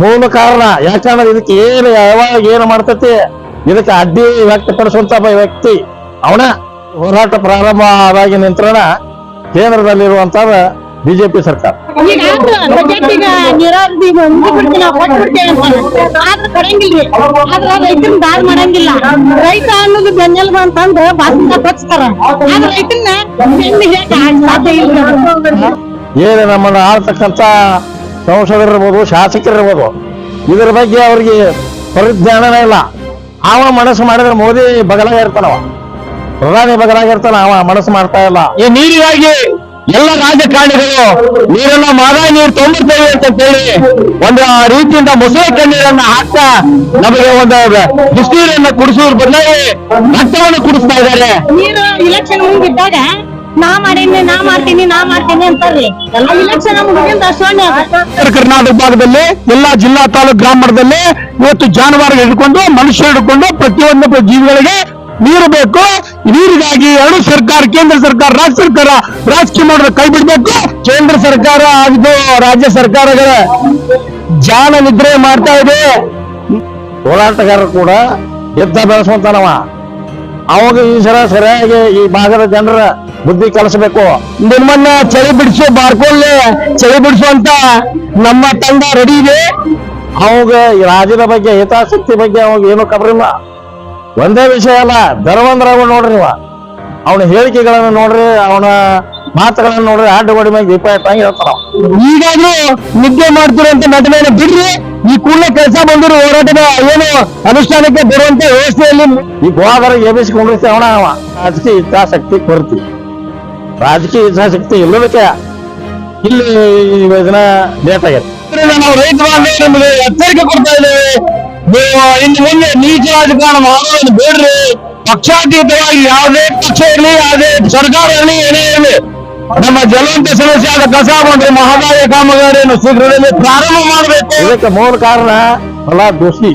ಮೂಲ ಕಾರಣ. ಯಾಕಂದ್ರೆ ಇದಕ್ಕೆ ಏನು ಯಾವಾಗ ಏನು ಮಾಡ್ತತಿ? ಇದಕ್ಕೆ ಅಡ್ಡಿ ವ್ಯಕ್ತಪಡಿಸುವಂತ ವ್ಯಕ್ತಿ. ಅವನ ಹೋರಾಟ ಪ್ರಾರಂಭ ಆದಾಗಿ ನಿಂತ್ರಣ ಕೇಂದ್ರದಲ್ಲಿರುವಂತ ಬಿಜೆಪಿ ಸರ್ಕಾರ. ದಾರಿ ಮಾಡಂಗಿಲ್ಲ. ರೈತ ಅನ್ನೋದು ಬೆನ್ನೆಲುಬು ಅಂತಂದು ಬಾಸ್ತ ಕೊಚ್ತಾರ ಆದ್ರೆ ರೈತನ ಬೆನ್ನು ಹೇಳಕ್ ಸಾಧ್ಯ ಇಲ್ಲ ಏನು ನಮ್ಮನ್ನ ಆಳ್ತಕ್ಕಂತ ಸಂಸದರಿರ್ಬೋದು ಶಾಸಕರಿರ್ಬೋದು ಇದ್ರ ಬಗ್ಗೆ ಅವ್ರಿಗೆ ಪರಿಜ್ಞಾನನೇ ಇಲ್ಲ. ಅವ ಮನಸ್ಸು ಮಾಡಿದ್ರೆ ಮೋದಿ ಬಗಲಾಗ ಇರ್ತಾನವ. ಪ್ರಧಾನಿ ಬಗಲಾಗ ಇರ್ತಾನ ಅವ ಮನಸ್ಸು ಮಾಡ್ತಾ ಇಲ್ಲ. ಈ ನೀರಿಗಾಗಿ ಎಲ್ಲ ರಾಜಕಾರಣಿಗಳು ನೀರನ್ನ ಮಾದಾಯ ನೀರು ತೊಂಬರ್ತೇವೆ ಅಂತ ಹೇಳಿ ಒಂದು ರೀತಿಯಿಂದ ಮೊಸಳೆ ಕಣ್ಣೀರನ್ನ ಹಾಕ್ತಾ ನಮಗೆ ಒಂದು ಬಿಸಿನೀರನ್ನ ಕುಡಿಸೋದ್ರ ಬದಲಾಗಿ ರಕ್ತವನ್ನು ಕುಡಿಸ್ತಾ ಇದ್ದಾರೆ. ನೀರು ಇಲೆಕ್ಷನ್ ಮುಂದಿದ್ದಾಗ ನಾ ಮಾಡೀನಿ ನಾ ಮಾಡ್ತೀನಿ ನಾ ಮಾಡ್ತೀನಿ ಅಂತಾರ್ರಿ. ಇಲೆಕ್ಷನ್ ಮುಗಿದಿಂದ ಸೋನ್ಯ ಉತ್ತರ ಕರ್ನಾಟಕ ಭಾಗದಲ್ಲಿ ಎಲ್ಲಾ ಜಿಲ್ಲಾ ತಾಲೂಕು ಗ್ರಾಮದಲ್ಲಿ ಮಟ್ಟದಲ್ಲಿ ಇವತ್ತು ಜಾನುವಾರು ಹಿಡ್ಕೊಂಡು ಮನುಷ್ಯ ಹಿಡ್ಕೊಂಡು ಪ್ರತಿಯೊಂದು ಜೀವಿಗಳಿಗೆ ನೀರು ಬೇಕು. ನೀರಿಗಾಗಿ ಎರಡು ಸರ್ಕಾರ ಕೇಂದ್ರ ಸರ್ಕಾರ ರಾಜ್ಯ ಸರ್ಕಾರ ರಾಜಕೀಯ ಮಾಡೋದು ಕೈ ಬಿಡ್ಬೇಕು. ಕೇಂದ್ರ ಸರ್ಕಾರ ಆಗಿದೆ ರಾಜ್ಯ ಸರ್ಕಾರಗಳ. ಜಾಲ ನಿದ್ರೆ ಮಾಡ್ತಾ ಇದೆ. ಹೋರಾಟಗಾರರು ಕೂಡ ಯುದ್ಧ ಬೆಳೆಸುವಂತಾನವ. ಅವಾಗ ಈ ಸರ ಸರಿಯಾಗಿ ಈ ಭಾಗದ ಜನರ ಬುದ್ಧಿ ಕಲಿಸಬೇಕು. ನಿಮ್ಮನ್ನ ಚಳಿ ಬಿಡಿಸು ಬಾರ್ಕೊಳ್ಳಿ ಚಳಿ ಬಿಡಿಸುವಂತ ನಮ್ಮ ತಂಡ ರೆಡಿ ಇದೆ. ಅವಾಗ ರಾಜರ ರಾಜ್ಯದ ಬಗ್ಗೆ ಹಿತಾಸಕ್ತಿ ಬಗ್ಗೆ ಅವಾಗ ಏನು ಕಬರಿಲ್ಲ ಒಂದೇ ವಿಷಯ ಅಲ್ಲ ಧರ್ಮಂದ್ರವ ನೋಡ್ರಿ ಅವನ ಹೇಳಿಕೆಗಳನ್ನು ನೋಡ್ರಿ ಅವನ ಮಾತುಗಳನ್ನು ನೋಡ್ರಿ ಆಡು ಗೋಡಿ ಮೇಲೆ ದೀಪ ಇಟ್ಟಂಗೆ ಹೇಳ್ತಾನ ಅವ. ಈಗಾದ್ರೂ ನಿದ್ದೆ ಮಾಡ್ತಿರುವಂತ ನಟನೆಯನ್ನು ಬಿಡ್ರಿ. ಈ ಕೂಡಲೇ ಕೆಲಸ ಬಂದಿರೋ ಹೋರಾಟದ ಏನು ಅನುಷ್ಠಾನಕ್ಕೆ ಬರುವಂತ ವ್ಯವಸ್ಥೆಯಲ್ಲಿ. ಈ ಗೋವಾದರ ಎಬ್ಬಿಸಿಕೊಂಡಿರ್ತೀವಿ ಅವನ ಅವ. ಅದಕ್ಕೆ ಹಿತಾಸಕ್ತಿ ಕೊರತಿ. ರಾಜಕೀಯ ಇಚ್ಛಾಶಕ್ತಿ ಇಲ್ಲದಕ್ಕೆ ಇಲ್ಲಿ ಇದನ್ನ ಲೇಟ್ ಆಗೈತೆ ನಾವು ರೈತ ನಿಮಗೆ ಎಚ್ಚರಿಕೆ ಕೊಡ್ತಾ ಇದ್ದೇವೆ. ನೀವು ಇನ್ನು ಮುಂದೆ ನೀಚ ರಾಜಕಾರಣ ಮಾಡೋದನ್ನು ಬೇಡ್ರಿ. ಪಕ್ಷಾತೀತವಾಗಿ ಯಾವುದೇ ಪಕ್ಷ ಇರಲಿ ಯಾವುದೇ ಸರ್ಕಾರ ಇರಲಿ ಏನೇ ಇರಲಿ ನಮ್ಮ ಜಲವಂತ ಸಮಸ್ಯೆ ಆದ ಕಸ ಬಂದ್ರೆ ಮಹದಾಯ ಕಾಮಗಾರಿಯನ್ನು ಶೀಘ್ರದಲ್ಲಿ ಪ್ರಾರಂಭ ಮಾಡಬೇಕು. ಇದಕ್ಕೆ ಮೂಲ ಕಾರಣ ಹೊಲ ದೋಷಿ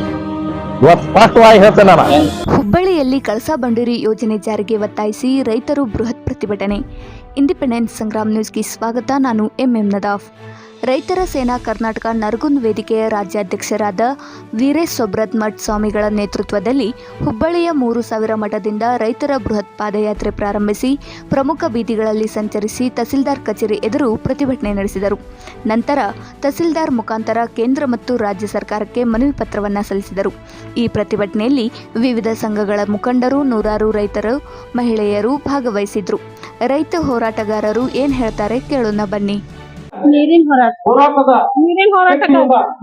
ಹುಬ್ಬಳ್ಳಿಯಲ್ಲಿ ಕಳಸಾ ಬಂಡೂರಿ ಯೋಜನೆ ಜಾರಿಗೆ ಒತ್ತಾಯಿಸಿ ರೈತರು ಬೃಹತ್ ಪ್ರತಿಭಟನೆ. ಇಂಡಿಪೆಂಡೆನ್ಸ್ ಸಂಗ್ರಾಮ್ ನ್ಯೂಸ್ಗೆ ಸ್ವಾಗತ, ನಾನು ಎಂಎಂ ನದಾಫ್. ರೈತರ ಸೇನಾ ಕರ್ನಾಟಕ ನರಗುಂದ್ ವೇದಿಕೆಯ ರಾಜ್ಯಾಧ್ಯಕ್ಷರಾದ ವೀರೇಶ್ ಸೊಬ್ರತ್ ಮಠ್ ಸ್ವಾಮಿಗಳ ನೇತೃತ್ವದಲ್ಲಿ ಹುಬ್ಬಳ್ಳಿಯ ಮೂರು ಸಾವಿರ ಮಠದಿಂದ ರೈತರ ಬೃಹತ್ ಪಾದಯಾತ್ರೆ ಪ್ರಾರಂಭಿಸಿ ಪ್ರಮುಖ ಬೀದಿಗಳಲ್ಲಿ ಸಂಚರಿಸಿ ತಹಸೀಲ್ದಾರ್ ಕಚೇರಿ ಎದುರು ಪ್ರತಿಭಟನೆ ನಡೆಸಿದರು. ನಂತರ ತಹಸೀಲ್ದಾರ್ ಮುಖಾಂತರ ಕೇಂದ್ರ ಮತ್ತು ರಾಜ್ಯ ಸರ್ಕಾರಕ್ಕೆ ಮನವಿ ಪತ್ರವನ್ನು ಸಲ್ಲಿಸಿದರು. ಈ ಪ್ರತಿಭಟನೆಯಲ್ಲಿ ವಿವಿಧ ಸಂಘಗಳ ಮುಖಂಡರು, ನೂರಾರು ರೈತರು, ಮಹಿಳೆಯರು ಭಾಗವಹಿಸಿದ್ರು. ರೈತ ಹೋರಾಟಗಾರರು ಏನು ಹೇಳ್ತಾರೆ ಕೇಳೋಣ ಬನ್ನಿ. ನೀರಿನ ಹೋರಾಟ. ನೀರಿನ ಹೋರಾಟ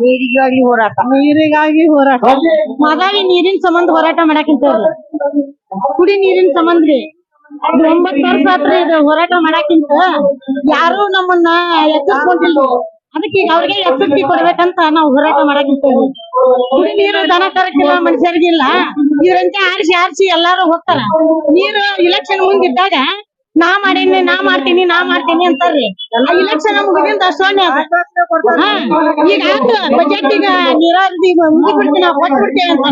ನೀರಿಗಾಗಿ ಹೋರಾಟ. ನೀರಿಗಾಗಿ ಹೋರಾಟ. ಮಾದಾಗಿ ನೀರಿನ ಸಂಬಂಧ ಹೋರಾಟ ಮಾಡಾಕಿಂತವ್ರಿ ಕುಡಿ ನೀರಿನ ಸಂಬಂಧ. ರೀ ಒಂಬತ್ತು ವರ್ಷ ಆತ್ರಿ ಇದು ಹೋರಾಟ ಮಾಡಾಕಿಂತ ಯಾರು ನಮ್ಮನ್ನ ಎಚ್ಚರಿಸ್ಕೊಂಡಿಲ್ಲ ಅದಕ್ಕೆ ಈಗ ಅವ್ರಿಗೆ ಎಚ್ಚರಿಕೆ ಕೊಡ್ಬೇಕಂತ ನಾವು ಹೋರಾಟ ಮಾಡಾಕಿಂತೇವೆ ಕುಡಿ ನೀರು ದನ ಕರಕ್ಕಿಲ್ಲ ಮನುಷ್ಯರಿಗಿಲ್ಲ. ಇವ್ರಂತೆ ಆರಿಸಿ ಆರಿಸಿ ಎಲ್ಲಾರು ಹೋಗ್ತಾರ. ನೀರು ಇಲೆಕ್ಷನ್ ಮುಂದಿದ್ದಾಗ ನಾ ಮಾಡೀನಿ, ನಾ ಮಾಡ್ತೀನಿ ನಾ ಮಾಡ್ತೀನಿ ಅಂತಾರ್ರಿ. ಇಲೆಕ್ಷನ್ ಮುಗಿದಿಂದ ಸೋನ್ಯ ಹಾ, ಈಗ ಬಜೆಟ್ ಈಗ ನೀರಾವರಿ ಮುಗಿಬಿಡ್ತೀನಿ ನಾವು ಕೊಟ್ಬಿಡ್ತೇವೆ ಅಂತ.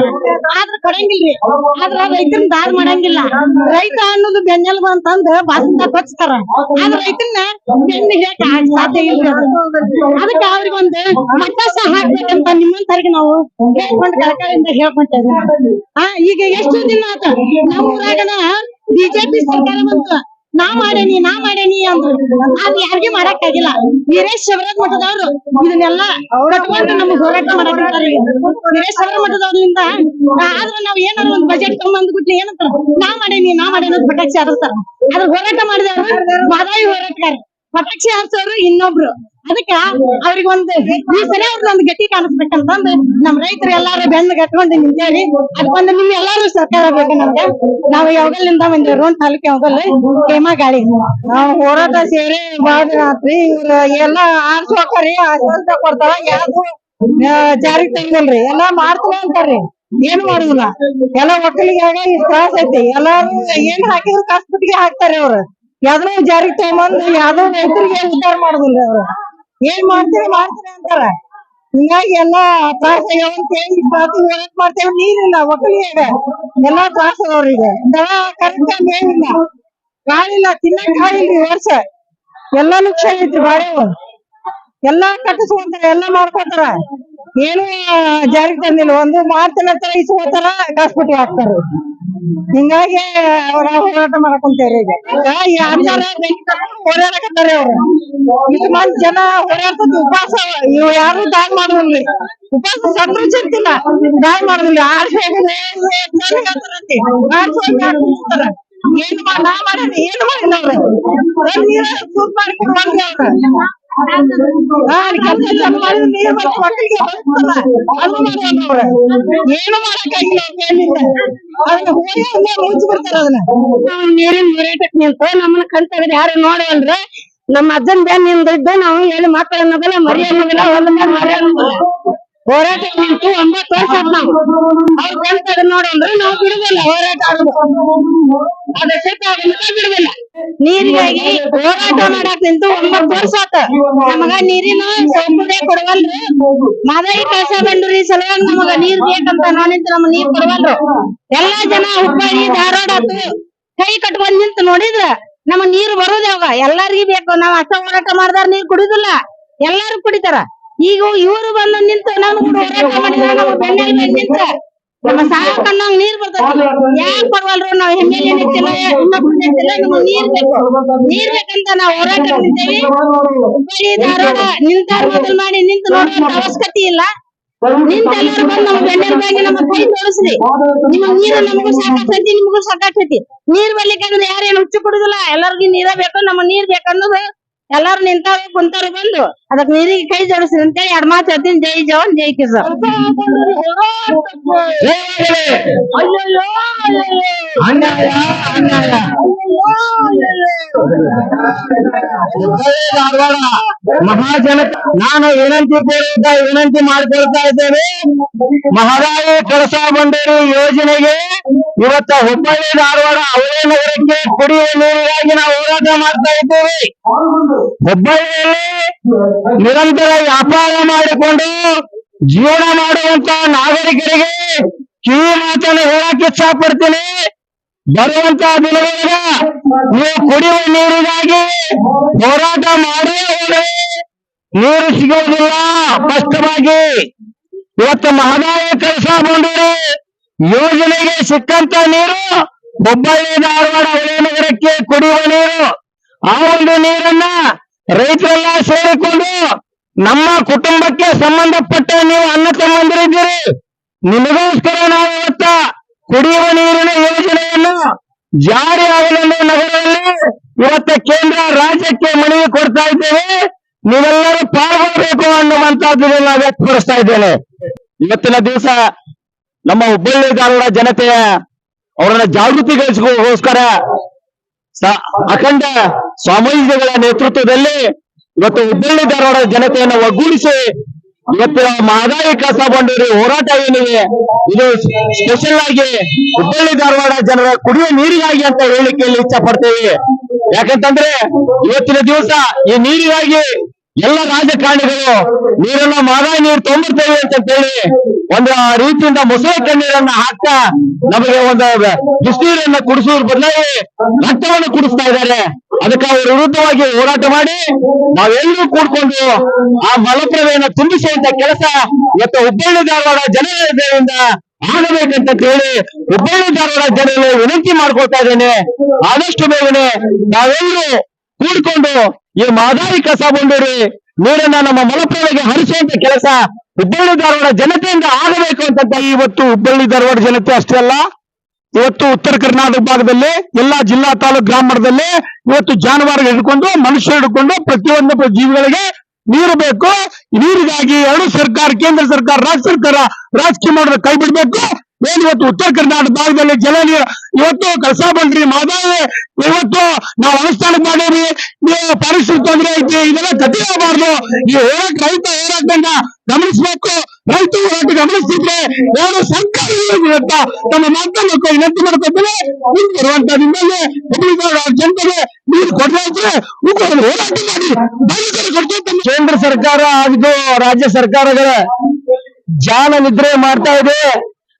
ಆದ್ರೆ ಕೊಡಂಗಿಲ್ರಿ. ಆದ್ರ ರೈತನ ದಾರಿ ಮಾಡಂಗಿಲ್ಲ. ರೈತ ಅನ್ನೋದು ಬೆನ್ನೆಲ್ ಬಂತಂದ ಬಾಸ್ತ ಕೊಚ್ತಾರ ಆದ್ರೆ ರೈತನ ಬೆನ್ನ ಆಗ್- ಸಾಧ್ಯ ಇಲ್ಲ ಅದಕ್ಕೆ ಅವ್ರಿಗೊಂದು ಮಟ್ಟ ಸಹ ಹಾಕ್ಬೇಕಂತ ನಿಮ್ಮಂತರಿಗೆ ನಾವು ಹೇಳ್ಕೊಂಡು ಕಳಕಳಿಯಿಂದ ಹೇಳ್ಕೊಂತೇವೆ ಈಗ ಎಷ್ಟು ದಿನ ಆತ? ನಮ್ಮ ಊರಾಗನ ಬಿಜೆಪಿ ಸರ್ಕಾರ ಬಂತು. ನಾ ಮಾಡೇನಿ ನಾ ಮಾಡೇನಿ ಅಂದ್ರು. ಅದ್ ಯಾರಿಗೂ ಮಾಡಕ್ ಆಗಿಲ್ಲ. ವೀರೇಶ್ ಶಬರದ್ ಮಠದವ್ರು ಇದನ್ನೆಲ್ಲ ಕಟ್ಕೊಂಡು ನಮ್ಗ್ ಹೋರಾಟ ಮಾಡಕಂತಾರ ವೀರೇಶ್ ಶಬರ ಮಠದವ್ರಿಂದ ಆದ್ರೆ ನಾವ್ ಏನಾದ್ರು ಒಂದ್ ಬಜೆಟ್ ತಗೊಂಡ್ಬಿಟ್ಲಿ ಏನಂತಾರ? ನಾ ಮಾಡೇನಿ ನಾ ಮಾಡೇನಿ ಅಂತ ಪಟಾಕ್ಷಿ ಹಾರಿಸ್ತಾರ. ಅದ್ರ ಹೋರಾಟ ಮಾಡಿದವ್ರು ಮಾದಾಯಿ ಹೋರಾಟಗಾರ ಪಟಾಕ್ಷಿ ಹಾರಿಸೋರು ಇನ್ನೊಬ್ರು. ಅದಕ್ಕ ಅವ್ರಿಗೆ ಒಂದು ಈ ಸರಿ ಅವ್ರದ್ದು ಒಂದು ಗಟ್ಟಿ ಕಾಣಿಸ್ಬೇಕಂತಂದು ನಮ್ ರೈತರು ಎಲ್ಲಾರು ಬೆನ್ನ ಕಟ್ಕೊಂಡು ನಿಂತೇವಿ ಅದಕ್ಕೊಂದು ನಿಮ್ ಎಲ್ಲಾರು ಸರ್ಕಾರ ಬೇಕು ನಮ್ಗೆ. ನಾವು ಯಾವಾಗಲಿಂದ ಬಂದೇವ್ ರೋಣ ತಾಲೂಕ್ ಯಾವಾಗಲ್ಲ ಹೇಮಾ ಗಾಳಿ. ನಾವು ಹೋರಾಟ ಸೇರಿ ಬಾಳ ರಾತ್ರಿ ಆತ್ರಿ ಇವ್ರ ಎಲ್ಲಾ ಆರ್ಸೋಕರಿ ಆಶ್ವಾಸ ಕೊಡ್ತಾರ, ಯಾವ್ದು ಜಾರಿಗೆ ತಂಗಲ್ರಿ ಎಲ್ಲಾ ಮಾಡ್ತಾರ ಅಂತಾರ್ರಿ ಏನು ಮಾಡುದಿಲ್ಲ. ಎಲ್ಲ ಒಕ್ಕಲಿಗಾಗ ತ್ರಾಸ ಐತಿ. ಎಲ್ಲಾರು ಏನ್ ಹಾಕಿದ್ರು ಕಾಸ್ಪಿಟ್ಗೆ ಹಾಕ್ತಾರೆ ಅವ್ರು. ಯಾವ್ದೋ ಜಾರಿಗೆ ತಗೊಂಬಂದು ಯಾವ್ದೋ ರೈತರಿಗೆ ಉದ್ದಾರ ಮಾಡುದಿಲ್ಲ ಅವ್ರು? ಏನ್ ಮಾಡ್ತೀರಿ ಮಾಡ್ತೀರಿ ಅಂತಾರ? ಹಿಂಗಾಗಿ ಎಲ್ಲಾ ತ್ರಾಸ ಹೇಳಿ ಮಾಡ್ತೇವೆ ನೀರಿಲ್ಲ ಎಲ್ಲ ಎಲ್ಲಾ ತ್ರಾಸ ಅದಾವ್ರಿಗೆ ದನ ಕರೆಕ್ಟ್ ಏನಿಲ್ಲ ಕಾಳಿಲ್ಲ ತಿನ್ನಕ್ ಕಾಳಿಲ್ಲ ವರ್ಷ. ಎಲ್ಲಾ ನುಕ್ಸಾನ್ ಐತ್ರಿ ಬಾರಿ ಎಲ್ಲಾ ಕಟ್ಟಿಸ್ಕೊಂತಾರ ಎಲ್ಲಾ ಮಾಡ್ಕೊತಾರ. ಏನು ಜಾರಿಗೆ ತಂದಿಲ್ಲ. ಒಂದು ಮಾಡ್ತಾನ ತರ ಇಸ್ಕೋತಾರ ಕಾಸ್ಬಿಟ್ಟಿ ಹಾಕ್ತಾರ ಹಿಂಗಾಗಿ ಅವ್ರ ಹೋರಾಟ ಮಾಡಕೊಂತೇವ್ರಿ ಈಗ. ಈಗ ಯಾರ್ ಅಣ್ಣಾರ ಬೆಂಕಿ ತಗೊಂಡ್ ಹೋರಾಡಕತ್ತಾರ ಅವ್ರು. ಇಷ್ಟು ಮಂದಿ ಜನ ಹೋರಾಡ್ತದ ಉಪವಾಸ ಇವ್ ಯಾರು ದಾಳಿ ಮಾಡುದಿಲ್ರಿ ಉಪವಾಸ ಸತ್ರ ಚಿಂತಿಲ್ಲ ದಾಳಿ ಮಾಡುದಿಲ್ಲ. ಆರ್ಸಿ ಏನು ಮಾ- ನಾ ಮಾಡಿ ಏನು ಮಾಡಿಲ್ಲ ಅವ್ರ. ನೀರ ಸೂಪ್ ಮಾಡಿ ಕೊಡುವಂತೆ ಅವ್ರು. ಏನು ಮಾಡಕ್ಕಾಗಿಲ್ಲ ಕೈಲಿಂದ. ಅದನ್ನ. ನೀರಿನ ಹೋರಾಟಕ್ಕೆ ನಿಂತು ನಮ್ಮನ್ನ ಕಲ್ತಾಗ ಯಾರು ನೋಡವಲ್ರ ನಮ್ಮ ಅಜ್ಜನ್ ಬ್ಯಾನ್ ನಿಂದಿದ್ದು ನಾವು ಹೇಳಿ ಮಕ್ಕಳು ಅನ್ನೋದಿಲ್ಲ ಮರಿ ಅನ್ನೋದಿಲ್ಲ ಹೊಲ ಮರಿ ಅನ್ನೋದಿಲ್ಲ ಹೋರಾಟಕ್ಕೆ ಮಾಡ್ತು ಒಂಬತ್ತು ವರ್ಷ ಆತ್ ಅವ್ರು ಅವ್ರ ಕಲ್ತಾಗ ನೋಡಂದ್ರೆ ನಾವು ಬಿಡುದಿಲ್ಲ, ಹೋರಾಟ ಆಗಲಿಲ್ಲ ಬಿಡುದಿಲ್ಲ. ನೀರಿಗಾಗಿ ಹೋರಾಟ ಮಾಡಕ್ ನಿಂತು ಒಂಬತ್ತು ವರ್ಷ ಆತ ನಮಗ ನೀರಿನ ಸೌಕರ್ಯ ಕೊಡವಲ್ರಿ. ಮಾದಾಯಿ ಕಾಸ ಬಂಡ್ರಿ ಸಲುವಾಗಿ ನಮಗ ನೀರ್ ಬೇಕಂತ ನೋಡಿಂತ ನಮ್ ನೀರ್ ಕೊಡವಲ್ರು. ಎಲ್ಲಾ ಜನ ಹುಬ್ಬಳ್ಳಿ, ಧಾರವಾಡ ಕೈ ಕಟ್ಕೊಂಡ್ ನಿಂತು ನೋಡಿದ್ರ ನಮಗ್ ನೀರ್ ಬರೋದ್ ಯಾವಾಗ? ಎಲ್ಲಾರ್ಗಿ ಬೇಕು. ನಾವ್ ಅಷ್ಟ ಹೋರಾಟ ಮಾಡ್ದಾರ ನೀರ್ ಕುಡಿದಿಲ್ಲ. ಎಲ್ಲಾರು ಕುಡಿತಾರ. ಈಗ ಇವರು ಬಂದು ನಿಂತ ನಮಗ್ ಬೆನ್ನೆಲ್ ಮೇಲೆ ನಿಂತ ನಮ್ಮ ಸಾಕನ್ನಂಗ್ ನೀರ್ ಬರ್ತೈತಿ ಯಾಕ್ ಪರವಲ್ರು ನಾವ್ ಹೆಮ್ಮೆಲೆ ನಿಂತಿಲ್ಲ ಇನ್ನೊಬ್ರು ನಿಂತಿಲ್ಲ ನಮಗ್ ನೀರ್ ಬೇಕು. ನೀರ್ ಬೇಕಂತ ನಾವ್ ಹೋರಾಟ ನಿಂತೇವಿ ಹುಬ್ಬಳ್ಳಿ ಧಾರವಾಡ ನಿಂತಾರ ಮೊದಲ್ ಮಾಡಿ ನಿಂತ ನೋಡುವಂತ ಅವಶ್ಯಕತೆ ಇಲ್ಲ. ನಿಂತ ಬಂದು ನಮ್ಮ ನಮ್ ಬೆನ್ನೆಲ್ ನಮ್ಮ ಕೈ ತೋರಿಸ್ರಿ ನಿಮಗ್ ನೀರು ನಮಗೂ ಸಾಕಾಗ್ತೈತಿ ನಿಮಗೂ ಸಾಕಾಗ್ತೈತಿ. ನೀರ್ ಬರ್ಲಿಕ್ಕಂದ್ರೆ ಯಾರೇನು ಹುಚ್ಚು ಕೊಡುದಿಲ್ಲ. ಎಲ್ಲರಿಗೂ ನೀರ ಬೇಕು ನಮ್ಮ ನೀರ್ ಬೇಕನ್ನೋದು ಎಲ್ಲಾರು ನಿಂತಾವ ಕುಂತಾರ ಬಂದು. ಅದಕ್ ನೀರಿಗೆ ಕೈ ಜೋಡಿಸ್ರಿ ಅಂತೇಳಿ ಎರಡ್ ಮಾತು ಹೇಳ್ತೀನಿ. ಜೈ ಜವಾನ್, ಜೈ ಕಿಸಾನ್. ಅನ್ಯಾಯ ಅನ್ಯಾಯ. ಮಹಾಜನ ನಾನು ವಿನಂತಿ ಕೇಳುತ್ತಾ ವಿನಂತಿ ಮಾಡಿಕೊಳ್ತಾ ಇದ್ದೇನೆ. ಮಹದಾಯಿ ಕೆಲಸ ಬಂಡೂರು ಯೋಜನೆಗೆ ಇವತ್ತ ಹುಬ್ಬಳ್ಳಿ ಧಾರವಾಡ ಅವಳಿ ನಗರಕ್ಕೆ ಕುಡಿಯುವ ನೀರಿಗಾಗಿ ನಾವು ಹೋರಾಟ ಮಾಡ್ತಾ ಇದ್ದೇವೆ. ಹುಬ್ಬಳ್ಳಿಯಲ್ಲಿ ನಿರಂತರ ವ್ಯಾಪಾರ ಮಾಡಿಕೊಂಡು ಜೀವನ ಮಾಡುವಂತ ನಾಗರಿಕರಿಗೆ ಕಿವಿ ಮಾತನ್ನು ಹೇಳಕ್ಕೆ ಇಚ್ಛಾ ಪಡ್ತೀನಿ ಬರುವಂತ ದಿನಗಳಾಗ ನೀವು ಕುಡಿಯುವ ನೀರಿಗಾಗಿ ಹೋರಾಟ ಮಾಡಿ ನೀರು ಸಿಗೋದಿಲ್ಲ ಸ್ಪಷ್ಟವಾಗಿ ಇವತ್ತು ಮಹದಾಯ ಕೆಲಸ ಬಂಡೂರು ಯೋಜನೆಗೆ ಸಿಕ್ಕಂತ ನೀರು, ಹುಬ್ಬಳ್ಳಿ, ಧಾರವಾಡ, ವಿಜಯನಗರಕ್ಕೆ ಕುಡಿಯುವ ನೀರು. ಆ ಒಂದು ನೀರನ್ನ ರೈತರೆಲ್ಲ ಸೇರಿಕೊಂಡು ನಮ್ಮ ಕುಟುಂಬಕ್ಕೆ ಸಂಬಂಧಪಟ್ಟ ನೀವು ಅನ್ನ ತಮ್ಮಂದಿರಿದ್ದೀರಿ. ನಿಮಗೋಸ್ಕರ ನಾವು ಇವತ್ತ ಕುಡಿಯುವ ನೀರಿನ ಯೋಜನೆಯನ್ನು ಜಾರಿ ಆಗಲೆಂದು ನಗರದಲ್ಲಿ ಇವತ್ತ ಕೇಂದ್ರ ರಾಜ್ಯಕ್ಕೆ ಮನವಿ ಕೊಡ್ತಾ ಇದ್ದೇವೆ. ನೀವೆಲ್ಲರೂ ಪಾಲ್ಗೊಳ್ಬೇಕು ಅನ್ನುವಂತಹದ್ದನ್ನು ನಾವು ವ್ಯಕ್ತಪಡಿಸ್ತಾ ಇದ್ದೇನೆ. ಇವತ್ತಿನ ದಿವಸ ನಮ್ಮ ಹುಬ್ಬಳ್ಳಿ ಧಾರವಾಡ ಜನತೆಯ ಅವರನ್ನ ಜಾಗೃತಿಗೊಳಿಸೋಸ್ಕರ ಅಖಂಡ ಸ್ವಾಮೀಜಿಗಳ ನೇತೃತ್ವದಲ್ಲಿ ಇವತ್ತು ಹುಬ್ಬಳ್ಳಿ ಧಾರವಾಡ ಜನತೆಯನ್ನು ಒಗ್ಗೂಡಿಸಿ ಇವತ್ತಿನ ಮಾದಾಯಿ ಕಸ ಬಂಡೂರಿ ಹೋರಾಟ ಏನಿದೆ? ಇದು ಸ್ಪೆಷಲ್ ಆಗಿ ಹುಬ್ಬಳ್ಳಿ ಧಾರವಾಡ ಜನರ ಕುಡಿಯುವ ನೀರಿಗಾಗಿ ಅಂತ ಹೇಳಿಕೆಯಲ್ಲಿ ಇಚ್ಛೆ ಪಡ್ತೇವೆ ಯಾಕಂತಂದ್ರೆ ಇವತ್ತಿನ ದಿವಸ ಈ ನೀರಿಗಾಗಿ ಎಲ್ಲ ರಾಜಕಾರಣಿಗಳು ನೀರನ್ನ ಮಾದಾಯಿ ನೀರು ತೊಂಬರ್ತೇವೆ ಅಂತ ಹೇಳಿ ಒಂದು ರೀತಿಯಿಂದ ಮೊಸಳೆ ಕಣ್ಣೀರನ್ನ ಹಾಕ್ತಾ ನಮಗೆ ಒಂದು ಬಿಸಿನೀರನ್ನ ಕುಡಿಸೋದ್ರ ಬದಲಾಗಿ ರಕ್ತವನ್ನು ಕುಡಿಸ್ತಾ ಇದ್ದಾರೆ. ಅದಕ್ಕೆ ಅವರ ವಿರುದ್ಧವಾಗಿ ಹೋರಾಟ ಮಾಡಿ ನಾವೆಲ್ಲರೂ ಕೂಡ್ಕೊಂಡು ಆ ಮಲಪ್ರಭೆಯನ್ನ ತುಂಬಿಸುವಂತ ಕೆಲಸ ಇವತ್ತು ಹುಬ್ಬಳ್ಳಿ ಧಾರವಾಡ ಜನರಿಂದ ಆಗಬೇಕಂತ ಹೇಳಿ ಹುಬ್ಬಳ್ಳಿ ಧಾರವಾಡ ಜನರು ವಿನಂತಿ ಮಾಡ್ಕೊಳ್ತಾ ಇದ್ದೇನೆ. ಆದಷ್ಟು ಬೇಗನೆ ನಾವೆಲ್ಲರೂ ಕೂಡ್ಕೊಂಡು ಈ ಮಾದರಿ ಕಸ ಬಂಡೂರಿ ನೀರನ್ನ ನಮ್ಮ ಮಲಪ್ರಭೆಗೆ ಹರಿಸುವಂತ ಕೆಲಸ ಹುಬ್ಬಳ್ಳಿ ಧಾರವಾಡ ಜನತೆಯಿಂದ ಆಗಬೇಕು ಅಂತ ಇವತ್ತು ಹುಬ್ಬಳ್ಳಿ ಧಾರವಾಡ ಜನತೆ ಅಷ್ಟೇ ಅಲ್ಲ, ಇವತ್ತು ಉತ್ತರ ಕರ್ನಾಟಕ ಭಾಗದಲ್ಲಿ, ಎಲ್ಲಾ ಜಿಲ್ಲಾ ತಾಲೂಕು ಗ್ರಾಮದಲ್ಲಿ ಇವತ್ತು ಜಾನುವಾರು ಹಿಡ್ಕೊಂಡು ಮನುಷ್ಯ ಹಿಡ್ಕೊಂಡು ಪ್ರತಿಯೊಂದು ಜೀವಿಗಳಿಗೆ ನೀರು ಬೇಕು. ನೀರಿಗಾಗಿ ಎರಡು ಸರ್ಕಾರ, ಕೇಂದ್ರ ಸರ್ಕಾರ, ರಾಜ್ಯ ಸರ್ಕಾರ ರಾಜಕೀಯ ಮಾಡೋದು ಕೈ ಬಿಡ್ಬೇಕು. ಏನ್ ಇವತ್ತು ಉತ್ತರ ಕರ್ನಾಟಕ ಭಾಗದಲ್ಲಿ ಜಲ ನೀರು ಇವತ್ತು ಕಳಸಾ ಬಂದ್ರಿ ಮಾದಾಯಿ ಇವತ್ತು ನಾವು ಅನುಷ್ಠಾನ ಮಾಡೀವಿ ನೀವು ಪರಿಸ್ಥಿತಿ ತೊಂದರೆ ಐತಿ, ಇದೆಲ್ಲ ಕಥೆ ಆಗಬಾರ್ದು. ಈ ಹೋರಾಟ ರೈತ ಹೋರಾಟವನ್ನ ಗಮನಿಸಬೇಕು. ರೈತ ಹೋರಾಟ ಗಮನಿಸ್ತಿದ್ರೆ ಯಾರು ಸರ್ಕಾರ ತಮ್ಮ ಮಾತನ್ನು ವಿನಂತಿ ಮಾಡ್ಕೊತಾರೆ ಬರುವಂತ ನಿಮ್ಮಲ್ಲಿ ಜನತೆಗೆ ನೀರು ಕೊಡ್ತಾ ಇದ್ರೆ ಹೋರಾಟ ಮಾಡಿ. ಕೇಂದ್ರ ಸರ್ಕಾರ ಹಾಗೂ ರಾಜ್ಯ ಸರ್ಕಾರಗಳ ಜಾಲ ನಿದ್ರೆ ಮಾಡ್ತಾ ಇದೆ.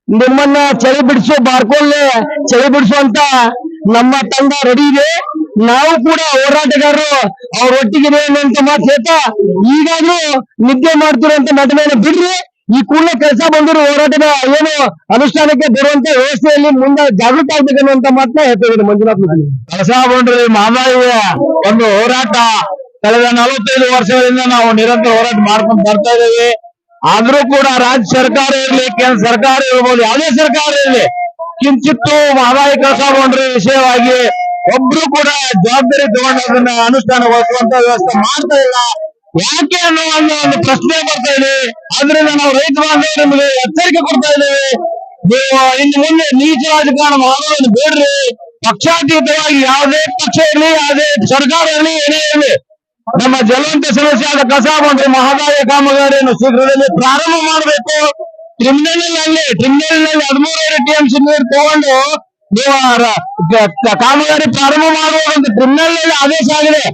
ನಿಮ್ಮನ್ನ ಚಳಿ ಬಿಡಿಸೋ ಬಾರ್ಕೊಳ್ಳೆ ಚಳಿ ಬಿಡಿಸುವಂತ ನಮ್ಮ ತಂಡ ರೆಡಿ ಇದೆ. ನಾವು ಕೂಡ ಹೋರಾಟಗಾರರು, ಅವ್ರ ಒಟ್ಟಿಗೆ ಅಂತ ಮಾತು ಹೇಳ್ತಾ ಈಗಾದ್ರೂ ನಿದ್ದೆ ಮಾಡ್ತಿರುವಂತ ನಟನೆಯನ್ನು ಬಿಡ್ರಿ. ಈ ಕೂಡ ಕೆಲಸ ಬಂದಿರೋ, ಹೋರಾಟದ ಏನು ಅನುಷ್ಠಾನಕ್ಕೆ ಬರುವಂತ ವ್ಯವಸ್ಥೆಯಲ್ಲಿ ಮುಂದೆ ಜಾಗೃತ ಆಗ್ಬೇಕನ್ನುವಂತ ಮಾತನ್ನ ಹೇಳ್ತೇವೆ ಮಂಜುನಾಥ್ ಕೆಲಸ ಬಂದ್ರಿ ಬಂಡ್ರಿ ಮಹದಾಯಿಯ ಒಂದು ಹೋರಾಟ. ಕಳೆದ ನಲವತ್ತೈದು ವರ್ಷಗಳಿಂದ ನಾವು ನಿರಂತರ ಹೋರಾಟ ಮಾಡ್ಕೊಂಡು ಬರ್ತಾ ಇದ್ದೇವೆ. ಆದ್ರೂ ಕೂಡ ರಾಜ್ಯ ಸರ್ಕಾರ ಇರಲಿ, ಕೇಂದ್ರ ಸರ್ಕಾರ ಇರ್ಬೋದು, ಯಾವುದೇ ಸರ್ಕಾರ ಇರಲಿ, ಕಿಂಚಿತ್ತು ಮಹದಾಯಿ ಕಳಸಾ ಬಂಡ್ರಿ ವಿಷಯವಾಗಿ ಒಬ್ರು ಕೂಡ ಜವಾಬ್ದಾರಿ ತಗೊಂಡು ಅದನ್ನ ಅನುಷ್ಠಾನಗೊಳಿಸುವಂತ ವ್ಯವಸ್ಥೆ ಮಾಡ್ತಾ ಇಲ್ಲ. ಯಾಕೆ ಅನ್ನೋ ಒಂದು ಒಂದು ಪ್ರಶ್ನೆ ಬರ್ತಾ ಇದೆ. ಆದ್ರಿಂದ ನಾವು ರೈತ ಬಾಂಧವರು ನಿಮಗೆ ಎಚ್ಚರಿಕೆ ಕೊಡ್ತಾ ಇದ್ದೇವೆ. ನೀವು ಇನ್ನು ಮುಂದೆ ನೀಚ ರಾಜಕಾರಣ ಮಾಡೋದನ್ನು ಬೇಡ್ರಿ. ಪಕ್ಷಾತೀತವಾಗಿ ಯಾವುದೇ ಪಕ್ಷ ಇರಲಿ, ಯಾವುದೇ ಸರ್ಕಾರ ಇರಲಿ, ಏನೇ ಇರಲಿ ನಮ್ಮ ಜಲವಂತ ಸಮಸ್ಯೆ ಆದ ಕಸ ಬಂದ್ರೆ ಮಹದಾಯ ಕಾಮಗಾರಿಯನ್ನು ಶೀಘ್ರದಲ್ಲಿ ಪ್ರಾರಂಭ ಮಾಡಬೇಕು. ಟ್ರಿಮಿನಲ್ನಲ್ಲಿ ಟ್ರಿಬ್ಯುನಲ್ನಲ್ಲಿ ಹದಿಮೂರೂವರೆ ಟಿಎಂಸಿ ನೀರು ತಗೊಂಡು ನೀವು ಕಾಮಗಾರಿ ಪ್ರಾರಂಭ ಮಾಡುವಂತ ಟ್ರಿಮಿನಲ್ನಲ್ಲಿ ಆದೇಶ ಆಗಿದೆ.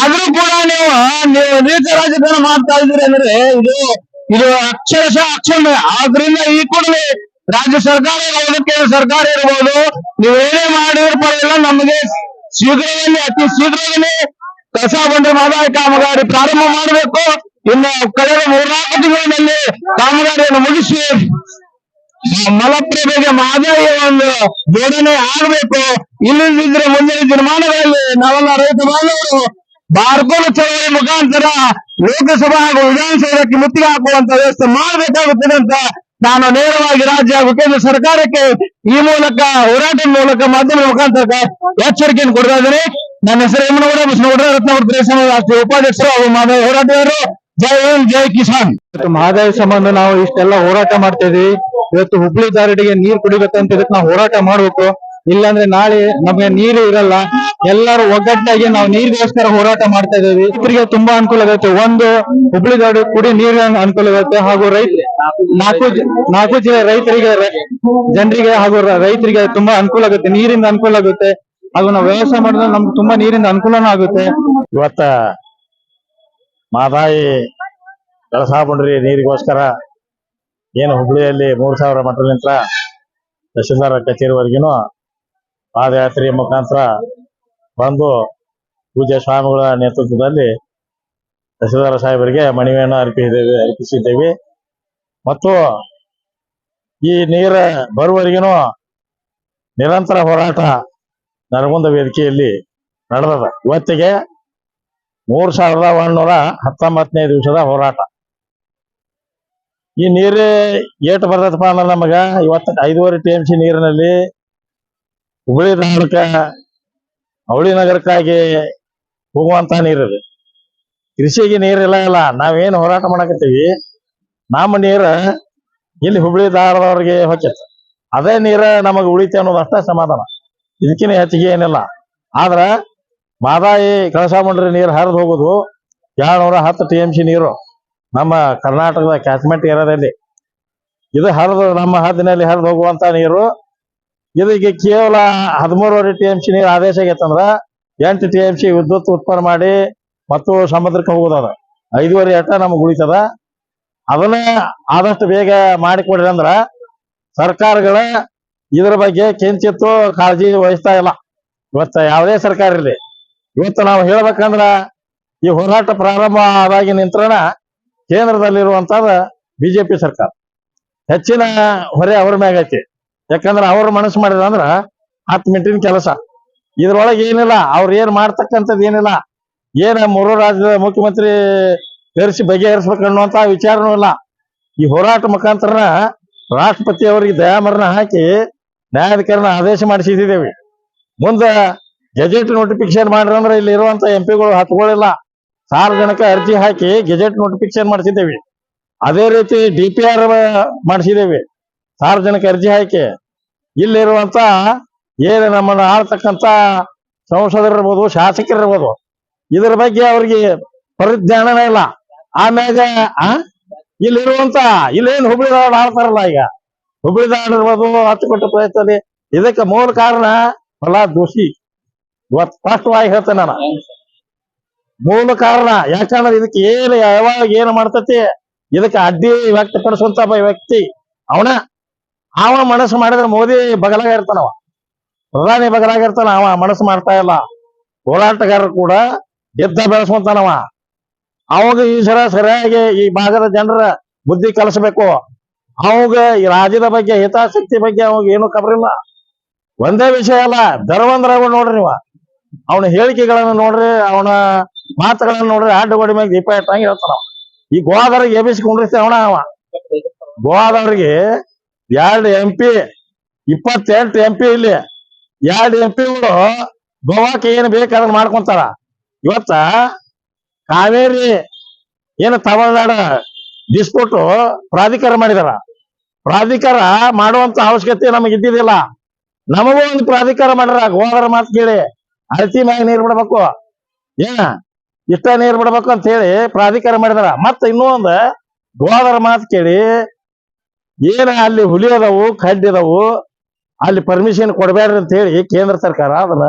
ಆದ್ರೂ ಕೂಡ ನೀವು ನೀವು ನೀಚ ರಾಜಕಾರಣ ಮಾಡ್ತಾ ಇದ್ದೀರಿ ಅಂದ್ರೆ ಇದು ಇದು ಅಕ್ಷರಶಃ ಅಕ್ಷಮ ಆದ್ರಿಂದ ಈ ಕೂಡಲೇ ರಾಜ್ಯ ಸರ್ಕಾರ ಇರ್ಬೋದು, ಕೇಂದ್ರ ಸರ್ಕಾರ ಇರಬಹುದು ನೀವು ಏನೇ ಮಾಡಿದ್ರು ಪರವಾಗಿಲ್ಲ ನಮಗೆ ಶೀಘ್ರದಲ್ಲಿ, ಅತಿ ಶೀಘ್ರದಲ್ಲಿ ಕಸ ಬಂದ್ರೆ ಮಹದಾಯಿ ಕಾಮಗಾರಿ ಪ್ರಾರಂಭ ಮಾಡಬೇಕು. ಇನ್ನು ಕಳೆದ ಮೂರ್ನಾಲ್ಕು ತಿಂಗಳಿನಲ್ಲಿ ಕಾಮಗಾರಿಯನ್ನು ಮುಗಿಸಿ ಮಲಪ್ರಭೆಗೆ ಮಾದರಿಯ ಒಂದು ಜೋಡಣೆ ಆಗಬೇಕು. ಇಲ್ಲದಿದ್ರೆ ಮುಂದಿನ ದಿನಮಾನಗಳಲ್ಲಿ ನಾವೆಲ್ಲ ರೈತ ಬಾಂಧವರು ಬಾರ್ಕೋಲು ಚಳವಳಿ ಮುಖಾಂತರ ಲೋಕಸಭಾ ಹಾಗೂ ವಿಧಾನಸೌಧಕ್ಕೆ ಮುತ್ತಿಗೆ ಹಾಕುವಂತ ವ್ಯವಸ್ಥೆ ಮಾಡಬೇಕಾಗುತ್ತದೆ ಅಂತ ನಾನು ನೇರವಾಗಿ ರಾಜ್ಯ ಹಾಗೂ ಕೇಂದ್ರ ಸರ್ಕಾರಕ್ಕೆ ಈ ಮೂಲಕ ಹೋರಾಟದ ಮೂಲಕ ಮಾಧ್ಯಮದ ಮುಖಾಂತರ ಎಚ್ಚರಿಕೆಯನ್ನು ಕೊಡ್ತಾ ನನ್ನ ಹೆಸರು ಹೇಮನಗೌಡ, ಬಸನಗೌಡ, ರತ್ನಗೌಡ ಪ್ರದೇಶ ರಾಷ್ಟ್ರೀಯ ಉಪಾಧ್ಯಕ್ಷರು ಅವರು ಮಾನವ ಹೋರಾಟಗಾರರು. ಜೈ ಹಿಂದ್, ಜೈ ಕಿಸಾನ್. ಮಹದಾಯಿ ಸಂಬಂಧ ನಾವು ಇಷ್ಟೆಲ್ಲ ಹೋರಾಟ ಮಾಡ್ತಾ ಇದೀವಿ ಇವತ್ತು ಹುಬ್ಳಿ ದಾರಡಿಗೆ ನೀರ್ ಕುಡಿಬೇಕಂತ ಇದಕ್ಕೆ ನಾವು ಹೋರಾಟ ಮಾಡ್ಬೇಕು. ಇಲ್ಲಾಂದ್ರೆ ನಾಳೆ ನಮಗೆ ನೀರು ಇರಲ್ಲ. ಎಲ್ಲರೂ ಒಗ್ಗಟ್ಟಾಗಿ ನಾವು ನೀರಿಗೋಸ್ಕರ ಹೋರಾಟ ಮಾಡ್ತಾ ಇದ್ದೀವಿ. ರೈತರಿಗೆ ತುಂಬಾ ಅನುಕೂಲ ಆಗುತ್ತೆ. ಒಂದು, ಹುಬ್ಳಿ ದಾಡು ಕುಡಿ ನೀರಿನ ಅನುಕೂಲ ಆಗುತ್ತೆ. ಹಾಗೂ ರೈತ, ನಾಲ್ಕು ನಾಲ್ಕು ಜಿಲ್ಲೆ ರೈತರಿಗೆ, ಜನರಿಗೆ ಹಾಗೂ ರೈತರಿಗೆ ತುಂಬಾ ಅನುಕೂಲ ಆಗುತ್ತೆ. ನೀರಿಂದ ಅನುಕೂಲ ಆಗುತ್ತೆ. ಹಾಗೂ ನಾವು ವ್ಯವಸ್ಥೆ ಮಾಡಿದ್ರೆ ನಮ್ಗೆ ತುಂಬಾ ನೀರಿಂದ ಅನುಕೂಲನೂ ಆಗುತ್ತೆ. ಇವತ್ತ ಮಾದಾಯಿ ಕಳಸಾ ಬಂಡ್ರಿ ನೀರಿಗೋಸ್ಕರ ಏನು ಹುಬ್ಳಿಯಲ್ಲಿ ಮೂರ್ ಸಾವಿರ ಮಟ್ಟಲಿಂತ ತಹಶೀಲ್ದಾರ್ ಕಚೇರಿವರೆಗಿನೂ ಪಾದಯಾತ್ರೆ ಮುಖಾಂತರ ಬಂದು ಪೂಜ್ಯ ಸ್ವಾಮಿಗಳ ನೇತೃತ್ವದಲ್ಲಿ ತಹಶೀಲ್ದಾರ್ ಸಾಹೇಬರಿಗೆ ಮಣಿವೆಯನ್ನು ಅರ್ಪಿಸಿದ್ದೇವೆ ಅರ್ಪಿಸಿದ್ದೇವೆ. ಮತ್ತು ಈ ನೀರ ಬರುವವರೆಗೂ ನಿರಂತರ ಹೋರಾಟ ನರಗುಂದ ವೇದಿಕೆಯಲ್ಲಿ ನಡೆದದ. ಇವತ್ತಿಗೆ ಮೂರ್ ಸಾವಿರದ ಒಂದೂರ ಹತ್ತೊಂಬತ್ತನೇ ದಿವಸದ ಹೋರಾಟ. ಈ ನೀರು ಏಟ್ ಬರ್ತದಪ್ಪ ಅಂದ್ರೆ ನಮಗ ಇವತ್ತ ಐದೂವರೆ ಟಿ ಎಂ ಸಿ ನೀರಿನಲ್ಲಿ ಹುಬ್ಬಳ್ಳಿ ಧಾರವಾಡಕ್ಕ ಅವಳಿ ನಗರಕ್ಕಾಗಿ ಹೋಗುವಂತ ನೀರಿದೆ ಕೃಷಿಗೆ ನೀರಿಲ್ಲ ಇಲ್ಲ ನಾವೇನು ಹೋರಾಟ ಮಾಡಕತ್ತೀವಿ. ನಮ್ಮ ನೀರ ಇಲ್ಲಿ ಹುಬ್ಬಳ್ಳಿ ಧಾರದವ್ರಿಗೆ ಹೊಚ್ಚತ್ತೆ ಅದೇ ನೀರ ನಮಗೆ ಉಳಿತೆ ಅನ್ನೋದಷ್ಟೇ ಸಮಾಧಾನ. ಇದಕ್ಕಿಂತ ಹೆಚ್ಚಿಗೆ ಏನಿಲ್ಲ. ಆದ್ರ ಮಾದಾಯಿ ಕಳಸ ಮಂಡ್ರಿ ನೀರು ಹರಿದು ಹೋಗುದು. ಏಳ್ನೂರ ಹತ್ತು ಟಿ ಎಂ ಸಿ ನೀರು ನಮ್ಮ ಕರ್ನಾಟಕದ ಕ್ಯಾಚ್ಮೆಂಟ್ ಏರಿಯಾದಲ್ಲಿ. ಇದು ಹರಿದು ನಮ್ಮ ಹದ್ದಿನಲ್ಲಿ ಹರಿದು ಹೋಗುವಂತ ನೀರು. ಇದಕ್ಕೆ ಕೇವಲ ಹದಿಮೂರುವರೆ ಟಿ ಎಂ ಸಿ ನೀರು ಆದೇಶ ಆಗೈತಂದ್ರ ಎಂಟು ಟಿ ಎಂ ಸಿ ವಿದ್ಯುತ್ ಉತ್ಪನ್ನ ಮಾಡಿ ಮತ್ತು ಸಮುದ್ರಕ್ಕೆ ಹೋಗುದದ ಐದುವರೆ ಎಟ್ಟ ನಮಗೆ ಉಳಿತದ. ಅದನ್ನ ಆದಷ್ಟು ಬೇಗ ಮಾಡಿಕೊಡ್ರಿ ಅಂದ್ರ ಸರ್ಕಾರಗಳ ಇದ್ರ ಬಗ್ಗೆ ಕಿಂಚಿತ್ತು ಕಾಳಜಿ ವಹಿಸ್ತಾ ಇಲ್ಲ. ಇವತ್ತ ಯಾವುದೇ ಸರ್ಕಾರ ಇರಲಿ. ಇವತ್ತು ನಾವು ಹೇಳ್ಬೇಕಂದ್ರ ಈ ಹೋರಾಟ ಪ್ರಾರಂಭ ಆದಾಗಿ ನಿಂತ್ರಣ ಕೇಂದ್ರದಲ್ಲಿರುವಂತದ ಬಿಜೆಪಿ ಸರ್ಕಾರ. ಹೆಚ್ಚಿನ ಹೊರೆ ಅವ್ರ ಮ್ಯಾಗ ಐತಿ. ಯಾಕಂದ್ರ ಅವ್ರ ಮನಸ್ಸು ಮಾಡಿದ್ರ ಅಂದ್ರ ಹತ್ತು ಮಿಂಟಿನ ಕೆಲಸ. ಇದ್ರೊಳಗೆ ಏನಿಲ್ಲ, ಅವ್ರು ಏನ್ ಮಾಡ್ತಕ್ಕಂಥದ್ದು ಏನಿಲ್ಲ. ಏನ ಮೂರು ರಾಜ್ಯದ ಮುಖ್ಯಮಂತ್ರಿ ಕರೆಸಿ ಬಗೆಹರಿಸ್ಬೇಕು ಅನ್ನುವಂತ ವಿಚಾರನೂ ಇಲ್ಲ. ಈ ಹೋರಾಟ ಮುಖಾಂತರ ರಾಷ್ಟ್ರಪತಿ ಅವರಿಗೆ ದಯಾಮರಣ ಹಾಕಿ ನ್ಯಾಯಾಧಿಕರಣ ಆದೇಶ ಮಾಡಿಸಿದ್ದೇವೆ ಮುಂದೆ ಗೆಜೆಟ್ ನೋಟಿಫಿಕೇಶನ್ ಮಾಡ್ರಿ ಅಂದ್ರೆ ಇಲ್ಲಿ ಇರುವಂತ ಎಂ ಪಿಗಳು ಹತ್ಕೊಳ್ಳಿಲ್ಲ ಸಾರ್ವಜನಿಕ ಅರ್ಜಿ ಹಾಕಿ ಗೆಜೆಟ್ ನೋಟಿಫಿಕೇಶನ್ ಮಾಡಿಸಿದ್ದೇವೆ. ಅದೇ ರೀತಿ ಡಿ ಪಿ ಆರ್ ಮಾಡಿಸಿದ್ದೇವೆ. ಸಾರ್ವಜನಿಕ ಅರ್ಜಿ ಹಾಕಿ ಇಲ್ಲಿರುವಂತ ಏನು ನಮ್ಮನ್ನ ಆಳ್ತಕ್ಕಂತ ಸಂಸದರಿರ್ಬೋದು ಶಾಸಕರಿರ್ಬೋದು ಇದ್ರ ಬಗ್ಗೆ ಅವ್ರಿಗೆ ಪರಿಜ್ಞಾನನೇ ಇಲ್ಲ. ಆಮೇಲೆ ಇಲ್ಲಿರುವಂತ ಇಲ್ಲೇನು ಹುಬ್ಳಿ ಆಳ್ತಾರಲ್ಲ ಈಗ? ಹುಬ್ಳಿ ಧಾರವಾಡ ಇರ್ಬೋದು ಹತ್ತು ಕೊಟ್ಟ ಪ್ರಯತ್ನ ಇದಕ್ಕೆ ಮೂಲ ಕಾರಣ ಪ್ರಹ್ಲಾದ್ ದೋಷಿ. ಇವತ್ತು ಸ್ಪಷ್ಟವಾಗಿ ಹೇಳ್ತೇನೆ ನಾನು. ಮೂಲ ಕಾರಣ, ಯಾಕಂದ್ರೆ ಇದಕ್ಕೆ ಏನು, ಯಾವಾಗ ಏನು ಮಾಡ್ತತಿ, ಇದಕ್ಕೆ ಅಡ್ಡಿ ವ್ಯಕ್ತಪಡಿಸುವಂತ ವ್ಯಕ್ತಿ. ಅವನ ಅವ ಮನಸ್ಸು ಮಾಡಿದ್ರೆ ಮೋದಿ ಬಗಲಾಗ ಇರ್ತಾನವ ಪ್ರಧಾನಿ ಬಗಲಾಗ ಇರ್ತಾನ, ಅವ ಮನಸ್ಸು ಮಾಡ್ತಾ ಇಲ್ಲ. ಹೋರಾಟಗಾರರು ಕೂಡ ಗೆದ್ದ ಬೆಳೆಸುವಂತಾನವ. ಅವಾಗ ಈ ಸರ ಸರಿಯಾಗಿ ಈ ಭಾಗದ ಜನರ ಬುದ್ಧಿ ಕಲಿಸ್ಬೇಕು. ಅವಾಗ ರಾಜದ ಬಗ್ಗೆ, ಹಿತಾಸಕ್ತಿ ಬಗ್ಗೆ ಅವಾಗ ಏನು ಕಬರಿಲ್ಲ. ಒಂದೇ ವಿಷಯ ಅಲ್ಲ ಧರ್ಮಂದ್ರಾಗ ನೋಡ್ರಿ ನೀವ. ಅವನ ಹೇಳಿಕೆಗಳನ್ನ ನೋಡ್ರಿ, ಅವನ ಮಾತುಗಳನ್ನ ನೋಡ್ರಿ ಆಡು ಗೋಡಿ ಮ್ಯಾಗ ದೀಪ ಇಟ್ಟಂಗೆ ಹೇಳ್ತಾನ. ಈ ಗೋವಾದವ್ರಿಗೆ ಎಬ್ಬಿಸ್ಕೊಂಡಿರ್ತಾವಣ ಅವ. ಗೋವಾದವ್ರಿಗೆ ಎರಡು ಎಂ ಪಿ, ಇಪ್ಪತ್ತೆಂಟು ಎಂ ಪಿ ಇಲ್ಲಿ. ಎರಡು ಎಂ ಪಿಗಳು ಗೋವಾಕ್ಕೆ ಏನು ಬೇಕಾದ್ರೆ ಮಾಡ್ಕೊಂತಾರ. ಇವತ್ತ ಕಾವೇರಿ, ಏನು ತಮಿಳ್ನಾಡು ಡಿಸ್ಪ್ಯೂಟ್ ಪ್ರಾಧಿಕಾರ ಮಾಡಿದಾರ. ಪ್ರಾಧಿಕಾರ ಮಾಡುವಂತ ಅವಶ್ಯಕತೆ ನಮಗೆ ಇದ್ದಿದ್ದಿಲ್ಲ. ನಮಗೂ ಒಂದು ಪ್ರಾಧಿಕಾರ ಮಾಡ್ಯಾರ. ಗೋವಾದರ ಮಾತು ಕೇಳಿ ಅಳತಿ ಮ್ಯಾಗ ನೀರ್ ಬಿಡ್ಬೇಕು. ಏನ? ಇಷ್ಟ ನೀರ್ ಬಿಡ್ಬೇಕು ಅಂತ ಹೇಳಿ ಪ್ರಾಧಿಕಾರ ಮಾಡಿದಾರ. ಮತ್ತ ಇನ್ನೂ ಒಂದು ಗೋವಾದರ ಮಾತು ಕೇಳಿ ಏನ ಅಲ್ಲಿ ಹುಲಿ ಅದಾವು ಕಡ್ಡಿದವು ಅಲ್ಲಿ ಪರ್ಮಿಷನ್ ಕೊಡಬೇಡ್ರಿ ಅಂತ ಹೇಳಿ ಕೇಂದ್ರ ಸರ್ಕಾರ ಅದನ್ನ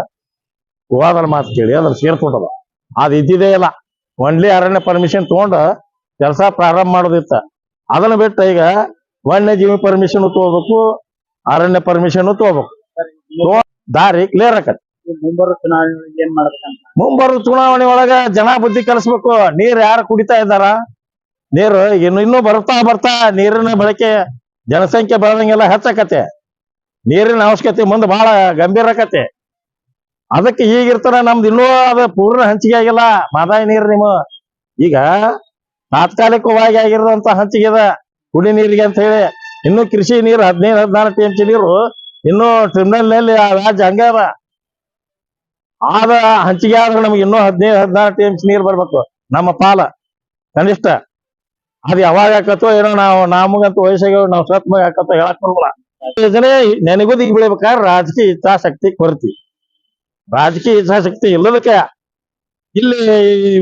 ಗೋವಾದ ಮಾತು ಕೇಳಿ ಅದನ್ನ ಸೇರ್ಕೊಂಡದ. ಅದು ಇದ್ದಿದೇ ಇಲ್ಲ. ಒನ್ಲಿ ಅರಣ್ಯ ಪರ್ಮಿಷನ್ ತಗೊಂಡ ಕೆಲಸ ಪ್ರಾರಂಭ ಮಾಡೋದಿತ್ತ. ಅದನ್ನ ಬಿಟ್ಟು ಈಗ ವನ್ಯಜೀವಿ ಪರ್ಮಿಷನ್ ತಗೋಬೇಕು ಅರಣ್ಯ ಪರ್ಮಿಷನ್ ತಗೋಬೇಕು ತಗೋ- ದಾರಿ ಕ್ಲಿಯರ್ ಆಕತ್. ಮುಂಬರುವ ಚುನಾವಣೆ ಏನ್ ಮಾಡ್ಬೇಕಂತ ಮುಂಬರುವ ಚುನಾವಣೆ ಒಳಗ ಜನ ಬುದ್ಧಿ ಕಲಿಸ್ಬೇಕು. ನೀರ್ ಯಾರು ಕುಡಿತಾ ಇದ್ದಾರ? ನೀರು ಇನ್ನು ಇನ್ನು ಬರ್ತಾ ಬರ್ತಾ ನೀರಿನ ಬಳಕೆ ಜನಸಂಖ್ಯೆ ಬೆಳೆದಂಗೆಲ್ಲ ಹೆಚ್ಚಾಕತೆ ನೀರಿನ ಅವಶ್ಯಕತೆ ಮುಂದೆ ಬಹಳ ಗಂಭೀರ ಆಕತೆ ಅದಕ್ಕೆ ಈಗಿರ್ತಾರ ನಮ್ದು ಇನ್ನೂ ಅದು ಪೂರ್ಣ ಹಂಚಿಕೆ ಆಗಿಲ್ಲ. ಮಾದಾಯಿ ನೀರು ನಿಮ್ಮ ಈಗ ತಾತ್ಕಾಲಿಕವಾಗಿ ಆಗಿರುವಂತ ಹಂಚಿಗೆದ ಕುಡಿ ನೀರಿಗೆ ಅಂತ ಹೇಳಿ, ಇನ್ನು ಕೃಷಿ ನೀರು, ಹದಿನೈದು ಹದಿನಾರು ಟಿ ಎಂ ಸಿ ನೀರು, ಇನ್ನು ಟ್ರಿಬ್ಯುನಲ್ನಲ್ಲಿ ಆ ರಾಜ್ಯ ಹಂಗಾರ. ಆದ ಹಂಚಿಗೆ ಆದ್ರೆ ನಮ್ಗೆ ಇನ್ನೂ ಹದಿನೈದು ಹದಿನಾರು ಟಿ ಎಂ ಸಿ ನೀರು ಬರ್ಬೇಕು, ನಮ್ಮ ಪಾಲ, ಕನಿಷ್ಠ. ಅದು ಯಾವಾಗ ಹಾಕತ್ತೋ ಏನೋ ನಾವು ನಮಗಂತ ವಯಸ್ಸಾಗ ನಾವು ಸತ್ ಮಗ ಹಾಕತ್ತೋ ಹೇಳಕ್ ಬರಲ್ಲ ಯೋಜನೆ ನೆನಗುದಿಗೆ ಬೆಳಿಬೇಕಾದ್ರೆ ರಾಜಕೀಯ ಇಚ್ಛಾಶಕ್ತಿ ಕೊರತಿ. ರಾಜಕೀಯ ಇಚ್ಛಾಶಕ್ತಿ ಇಲ್ಲದಕ್ಕೆ ಇಲ್ಲಿ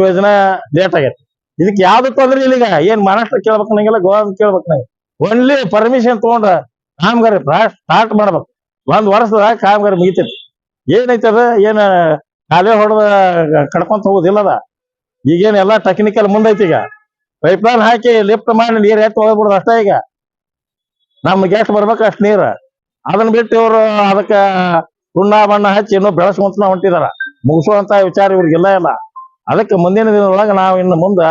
ಯೋಜನೆ ಲೇಟ್ ಆಗೈತಿ. ಇದಕ್ಕೆ ಯಾವ್ದು ತೊಂದ್ರೆ ಇಲ್ಲ ಈಗ. ಏನ್ ಮಹಾರಾಷ್ಟ್ರ ಕೇಳ್ಬೇಕು ನಂಗೆಲ್ಲ ಗೋವಾ ಕೇಳ್ಬೇಕು ನಂಗೆ ಒನ್ಲಿ ಪರ್ಮಿಷನ್ ತಗೊಂಡ್ರ ಕಾಮಗಾರಿ ಸ್ಟಾರ್ಟ್ ಮಾಡ್ಬೇಕು. ಒಂದ್ ವರ್ಷದ ಕಾಮಗಾರಿ ಮುಗಿತೈತಿ. ಏನೈತೆ ಅದ? ಏನ ಕಾಲೇ ಹೊಡೆದ ಕಡ್ಕೊಂತ ಅದ ಈಗೇನ್ ಎಲ್ಲಾ ಟೆಕ್ನಿಕಲ್ ಮುಂದೈತಿ ಈಗ. ಪೈಪ್ ಲೈನ್ ಹಾಕಿ ಲಿಫ್ಟ್ ಮಾಡಿ ನೀರ್ ಎತ್ತಿ ಹೋಗ್ಬಿಡುದು ಅಷ್ಟೇ ಈಗ. ನಮ್ಗೆ ಎಷ್ಟು ಬರ್ಬೇಕು ಅಷ್ಟು ನೀರು. ಅದನ್ನ ಬಿಟ್ಟು ಇವರು ಅದಕ್ಕ ಸುಣ್ಣ ಬಣ್ಣ ಹಚ್ಚಿ ಇನ್ನೂ ಬೆಳೆಸ್ಕೊಂತ ಹೊಂಟಿದಾರ. ಮುಗಿಸುವಂತ ವಿಚಾರ ಇವ್ರಿಗೆಲ್ಲ ಇಲ್ಲ. ಅದಕ್ಕೆ ಮುಂದಿನ ದಿನದೊಳಗೆ ನಾವು ಇನ್ನು ಮುಂದ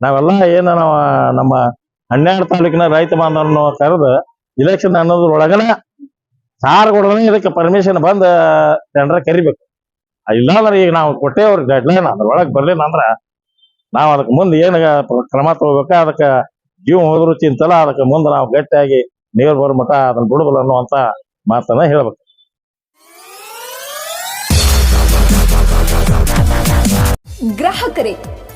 ನಾವೆಲ್ಲ ಏನು ನಾವು ನಮ್ಮ ಹನ್ನೆರಡು ತಾಲೂಕಿನ ರೈತ ಬಾಂಧವರನ್ನು ಕರೆದು ಇಲೆಕ್ಷನ್ ಅನ್ನೋದ್ರೊಳಗನ ಸಾರ್ ಕೊಡೋದನ್ನ ಇದಕ್ಕೆ ಪರ್ಮಿಷನ್ ಬಂದು ಟೆಂಡರ್ ಕರಿಬೇಕು. ಇಲ್ಲಾಂದ್ರೆ ಈಗ ನಾವು ಕೊಟ್ಟೇವ್ರ ಡೆಡ್ಲೈನ್ ಅದ್ರೊಳಗೆ ಬರ್ಲಿಲ್ಲ ಅಂದ್ರೆ ನಾವು ಅದಕ್ಕೆ ಮುಂದೆ ಏನು ಕ್ರಮ ತಗೋಬೇಕ, ಅದಕ್ಕೆ ಜೀವ ಹೋದ್ರು ಚಿಂತಲ್ಲ ಅದಕ್ಕೆ ಮುಂದೆ ನಾವು ಗಟ್ಟಿಯಾಗಿ ನೀರು ಬರೋ ಮಟ ಅದನ್ನ ಬಿಡುದಿಲ್ಲ ಅನ್ನುವಂತ ಮಾತನ್ನ ಹೇಳ್ಬೇಕು. ಗ್ರಾಹಕರೇ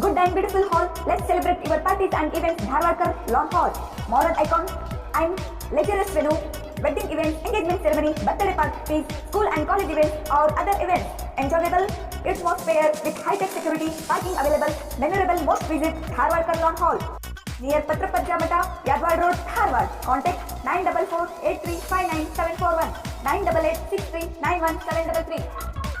Good time, beautiful hall. Let's celebrate your parties and events. Events Dharwadkar Hall, hall Icon. I'm latest venue. wedding events, engagement ceremony, birthday parties, school and college events or other events. Enjoyable, Christmas fair with high-tech security, parking available, memorable most visit Harvard Long Hall. Near Patrapatra Mata, Yadwar Road, Harvard. Contact 944 8359741